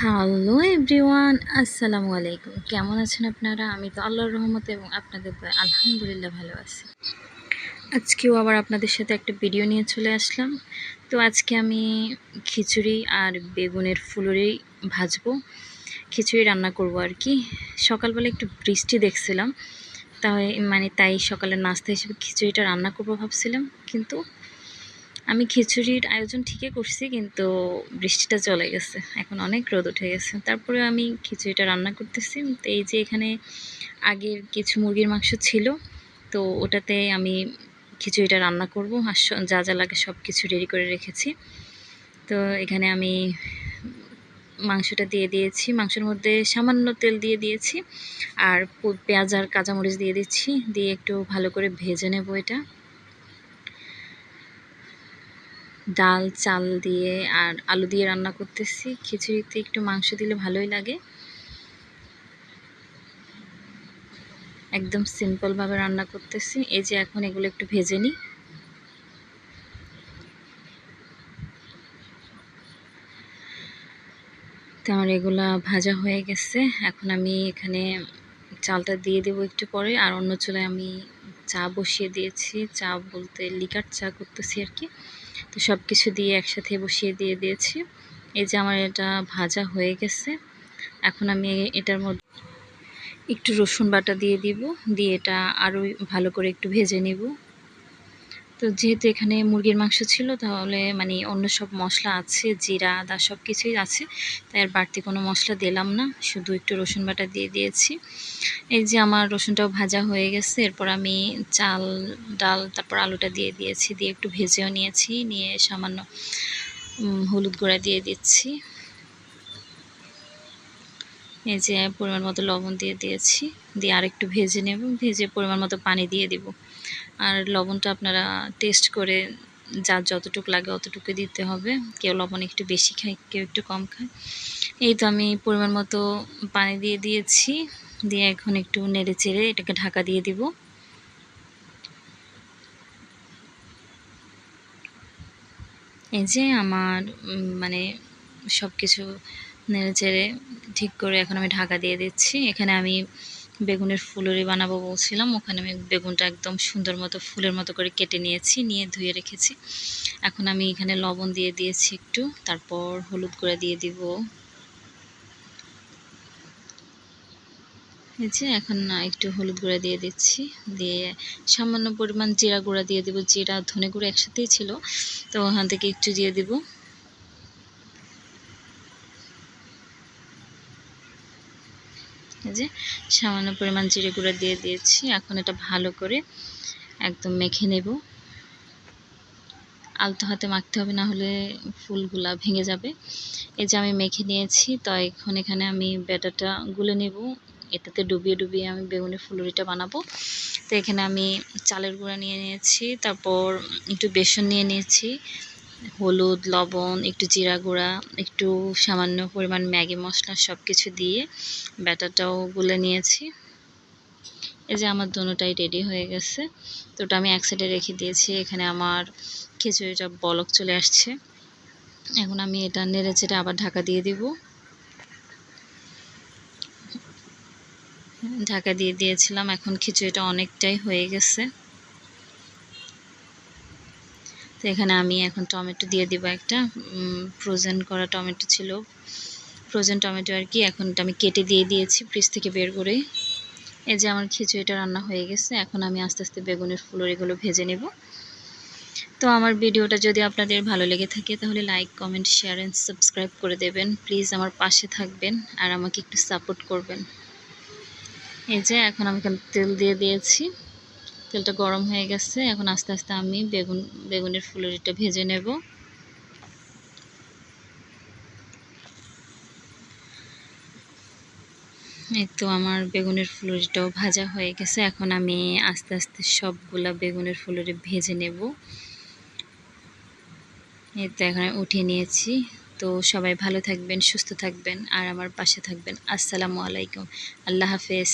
Hello everyone, আসসালামু আলাইকুম। কেমন আছেন আপনারা? আমি তো আল্লাহর রহমতে এবং আপনাদের আলহামদুলিল্লাহ ভালো আছি। আজকেও আবার আপনাদের সাথে একটা ভিডিও নিয়ে চলে আসলাম। তো আজকে আমি খিচুড়ি আর বেগুনের ফুলুরি ভাজবো। খিচুড়ি রান্না করব আর কি। সকালবেলা একটু বৃষ্টি দেখছিলাম। তাই মানে তাই সকালের নাস্তা হিসেবে খিচুড়িটা রান্না করব ভাবছিলাম। কিন্তু আমি খিচুড়ির আয়োজন ঠিকই করছি, কিন্তু বৃষ্টিটা চলে গেছে। এখন অনেক রোদ উঠে গেছে। তারপরে আমি খিচুড়িটা রান্না করতেছি। তো এই যে এখানে আগের কিছু মুরগির মাংস ছিল, তো ওটাতে আমি খিচুড়িটা রান্না করব। আর যা যা লাগে সব কিছু রেডি করে রেখেছি। তো এখানে আমি মাংসটা দিয়ে দিয়েছি। মাংসের মধ্যে সামান্য তেল দিয়ে দিয়েছি। আর পেঁয়াজ আর কাঁচামরিচ দিয়ে দিচ্ছি। দিয়ে একটু ভালো করে ভেজে নেব এটা। ডাল, চাল দিয়ে আর আলু দিয়ে রান্না করতেছি। খিচুড়িতে একটু মাংস দিলে ভালোই লাগে। একদম সিম্পলভাবে রান্না করতেছি। এই যে এখন এগুলো একটু ভেজে নিই। আমার এগুলা ভাজা হয়ে গেছে। এখন আমি এখানে চালটা দিয়ে দেবো একটু পরে। আর অন্য চুলায় আমি চা বসিয়ে দিয়েছি। চা বলতে লিকার চা করতেছি আর কি। তো সব কিছু দিয়ে একসাথে বসিয়ে দিয়ে দিয়েছি। এই যে আমার এটা ভাজা হয়ে গেছে। এখন আমি এটার মধ্যে একটু রসুন বাটা দিয়ে দিব। দিয়ে এটা আরও ভালো করে একটু ভেজে নিব। তো যেহেতু এখানে মুরগির মাংস ছিল, তাহলে মানে অন্য সব মশলা আছে, জিরা আদা সব কিছুই আছে। তাই আর বাড়তি কোনো মশলা দিলাম না, শুধু একটু রসুন বাটা দিয়ে দিয়েছি। এই যে আমার রসুনটাও ভাজা হয়ে গেছে, এরপর আমি চাল, ডাল, তারপর আলুটা দিয়ে দিয়েছি, দিয়ে একটু ভেজেও নিয়েছি, নিয়ে সামান্য হলুদ গুঁড়া দিয়ে দিচ্ছি। এই যে পরিমাণ মতো লবণ দিয়ে দিয়েছি। দিয়ে আরেকটু ভেজে নেব। ভেজে পরিমাণ মতো পানি দিয়ে দিব। আর লবণটা আপনারা টেস্ট করে যার যতটুকু লাগে অতটুকু দিতে হবে। কেউ লবণ একটু বেশি খায়, কেউ একটু কম খায়। এই তো আমি পরিমাণ মতো পানি দিয়ে দিয়েছি। দিয়ে এখন একটু নেড়ে চেড়ে এটাকে ঢাকা দিয়ে দিব। এই যে আমার মানে সব কিছু নেড়ে চেড়ে ঠিক করে এখন আমি ঢাকা দিয়ে দিচ্ছি। এখানে আমি বেগুনের ফুলুরি বানাবো বলছিলাম, ওখানে আমি বেগুনটা একদম সুন্দর মতো ফুলের মতো করে কেটে নিয়েছি, নিয়ে ধুয়ে রেখেছি। এখন আমি এখানে লবণ দিয়ে দিয়েছি একটু, তারপর হলুদ করে দিয়ে দিব। এই যে এখন একটু হলুদ গুঁড়া দিয়ে দিচ্ছি, দিয়ে সামান্য পরিমাণ জিরা গুঁড়া দিয়ে দিব, জিরা ধনে গুঁড়ো একসাথেই ছিল, তো ওখান থেকে একটু দিয়ে দিব। এই যে সামান্য পরিমাণ জিরে গুঁড়া দিয়ে দিয়েছি। এখন এটা ভালো করে একদম মেখে নেব। আলতো হাতে মাখতে হবে, না হলে ফুলগুলা ভেঙে যাবে। এই যে আমি মেখে নিয়েছি, তো এখন এখানে আমি ব্যাটারটা গুলে নেব। এটাতে ডুবিয়ে ডুবিয়ে আমি বেগুনের ফুলুরিটা বানাবো। তো এখানে আমি চালের গুঁড়া নিয়ে নিয়েছি, তারপর একটু বেসন নিয়ে নিয়েছি। হলুদ, লবণ, একটু জিরা গুঁড়া, একটু সামান্য পরিমাণ ম্যাগি মশলা সব কিছু দিয়ে ব্যাটারটাও গুলে নিয়েছি। এই যে আমার দোনোটাই রেডি হয়ে গেছে। তো ওটা আমি এক সাইডে রেখে দিয়েছি। এখানে আমার খিচুড়িটা বলক চলে আসছে। এখন আমি এটা নেড়ে চেড়ে আবার ঢাকা দিয়ে দিব। ঢাকা দিয়ে দিয়েছিলাম। এখন খিচুড়িটা অনেকটাই হয়ে গেছে। তো এখানে আমি এখন টমেটো দিয়ে দিব একটা ফ্রোজেন করা টমেটো ছিল। ফ্রোজেন টমেটো আর কি এখন আমি কেটে দিয়ে দিয়েছি ফ্রিজ থেকে বের করে। এই যে আমার খিচুড়িটা রান্না হয়ে গেছে, এখন আমি আস্তে আস্তে বেগুনের ফুলোর এগুলো ভেজে নেব। তো আমার ভিডিওটা যদি আপনাদের ভালো লেগে থাকে তাহলে like comment share and subscribe করে দেবেন। প্লিজ আমার পাশে থাকবেন আর আমাকে একটু সাপোর্ট করবেন। এই যে এখন আমি তেল দিয়ে দিয়েছি। তেলটা গরম হয়ে গেছে। এখন আস্তে আস্তে আমি বেগুন, বেগুনের ফুলুরিটা ভেজে নেব। এই তো আমার বেগুনের ফুলুরিটাও ভাজা হয়ে গেছে। এখন আমি আস্তে আস্তে সবগুলা বেগুনের ফুলুরি ভেজে নেব। এই তো এখন উঠিয়ে নিয়েছি। তো সবাই ভালো থাকবেন, সুস্থ থাকবেন, আর আমার পাশে থাকবেন। আসসালামু আলাইকুম। আল্লাহ হাফেজ।